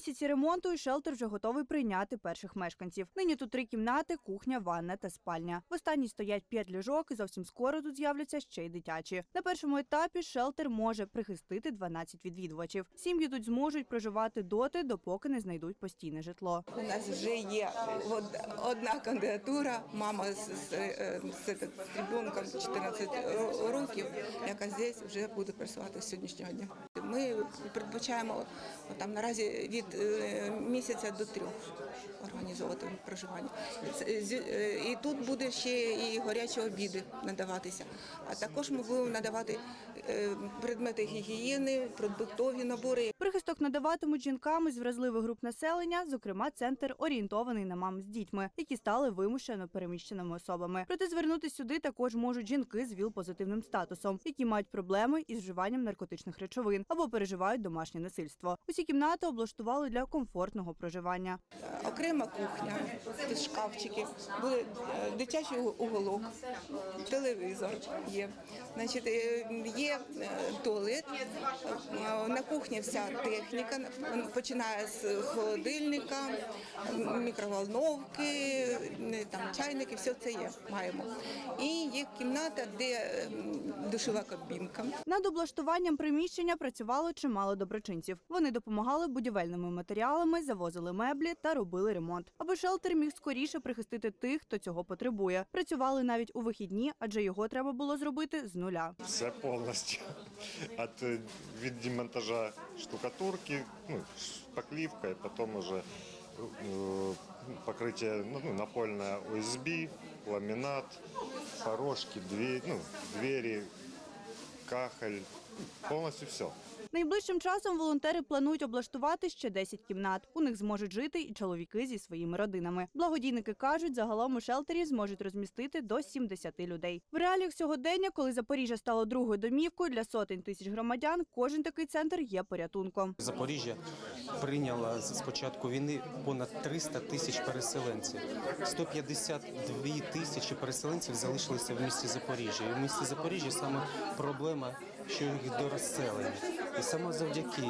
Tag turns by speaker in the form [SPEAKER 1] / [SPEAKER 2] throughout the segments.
[SPEAKER 1] місяці ремонту і шелтер вже готовий прийняти перших мешканців. Нині тут три кімнати, кухня, ванна та спальня. В останній стоять п'ять ліжок, і зовсім скоро тут з'являться ще й дитячі. На першому етапі шелтер може прихистити 12 відвідувачів. Сім'ї тут зможуть проживати доти, допоки не знайдуть постійне житло.
[SPEAKER 2] У нас вже є од- одна кандидатура, мама з, з, е, з, з ребенком 14 років, яка здесь вже буде працювати з сьогоднішнього дня. Ми передбачаємо там наразі від е, місяця до трьох організовувати проживання. З- е, І тут буде ще і гарячі обіди надаватися. А також ми будемо надавати е, предмети гігієни, продуктові набори.
[SPEAKER 1] Прихисток надаватимуть жінкам із вразливих груп населення, зокрема, центр орієнтований на мам з дітьми, які стали вимушено переміщеними особами. Проте звернутися сюди також можуть жінки з ВІЛ-позитивним статусом, які мають проблеми із вживанням наркотичних речовин або переживають домашнє насильство. Усі кімнати облаштували для комфортного проживання.
[SPEAKER 2] окрема кухня, шкафчики, буде е, дитячий уголок, телевізор є. Значить, е, є е, туалет, е, на кухні вся техніка, починає з холодильника, мікроволновки, е, там чайники, все це є, маємо. І є кімната, де е, душова кабінка.
[SPEAKER 1] Над облаштуванням приміщення працювало чимало доброчинців. Вони допомагали будівельними матеріалами, завозили меблі та робили ремонт, аби шелтер міг скоріше прихистити тих, хто цього потребує. Працювали навіть у вихідні, адже його треба було зробити з нуля.
[SPEAKER 3] Все повністю. От е, від демонтажа штукатурки, ну, шпаклівка, і потім уже е, покриття ну, ну, напольне ОСБ, ламінат, порожки, двери, ну, двери, кахоль, полностью все.
[SPEAKER 1] Найближчим часом волонтери планують облаштувати ще 10 кімнат. У них зможуть жити і чоловіки зі своїми родинами. Благодійники кажуть, загалом у шелтері зможуть розмістити до 70 людей. В реаліях сьогодення, коли Запоріжжя стало другою домівкою для сотень тисяч громадян, кожен такий центр є порятунком.
[SPEAKER 4] Запоріжжя прийняло з початку війни понад 300 тисяч переселенців. 152 тисячі переселенців залишилися в місті Запоріжжя. І в місті Запоріжжя саме проблема, що їх до розселення. І саме завдяки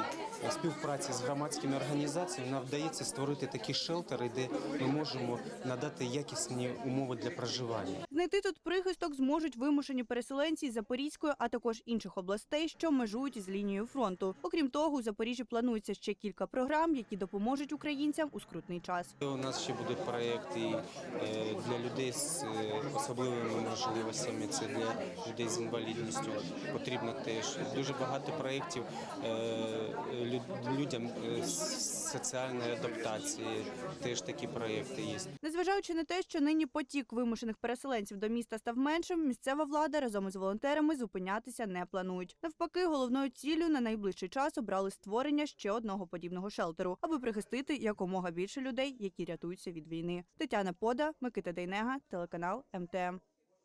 [SPEAKER 4] співпраці з громадськими організаціями нам вдається створити такі шелтери, де ми можемо надати якісні умови для проживання.
[SPEAKER 1] Знайти тут прихисток зможуть вимушені переселенці з Запорізької, а також інших областей, що межують із лінією фронту. Окрім того, у Запоріжжі планується ще кілька програм, які допоможуть українцям у скрутний час.
[SPEAKER 4] У нас ще будуть проекти е, для людей з е, особливими можливостями. Це для людей з інвалідністю. Потрібно теж дуже багато проєктів е, людям е, соціальної адаптації. Теж такі проєкти є.
[SPEAKER 1] Незважаючи на те, що нині потік вимушених переселенців до міста став меншим, місцева влада разом із волонтерами зупинятися не планують. Навпаки, головною ціллю на найближчий час обрали створення ще одного подібного шелтеру, аби прихистити якомога більше людей, які рятуються від війни. Тетяна Пода, Микита Дейнега, телеканал МТМ.